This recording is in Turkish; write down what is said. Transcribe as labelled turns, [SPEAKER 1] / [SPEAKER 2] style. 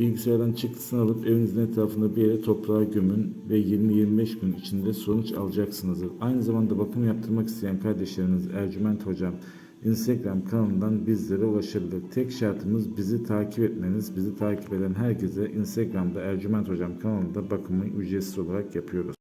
[SPEAKER 1] Bilgisayardan çıktısını alıp evinizin etrafında bir yere toprağa gömün ve 20-25 gün içinde sonuç alacaksınızdır. Aynı zamanda bakım yaptırmak isteyen kardeşleriniz Ercüment Hocam Instagram kanalından bizlere ulaşabilir. Tek şartımız bizi takip etmeniz. Bizi takip eden herkese Instagram'da Ercüment Hocam kanalında bakımı ücretsiz olarak yapıyoruz.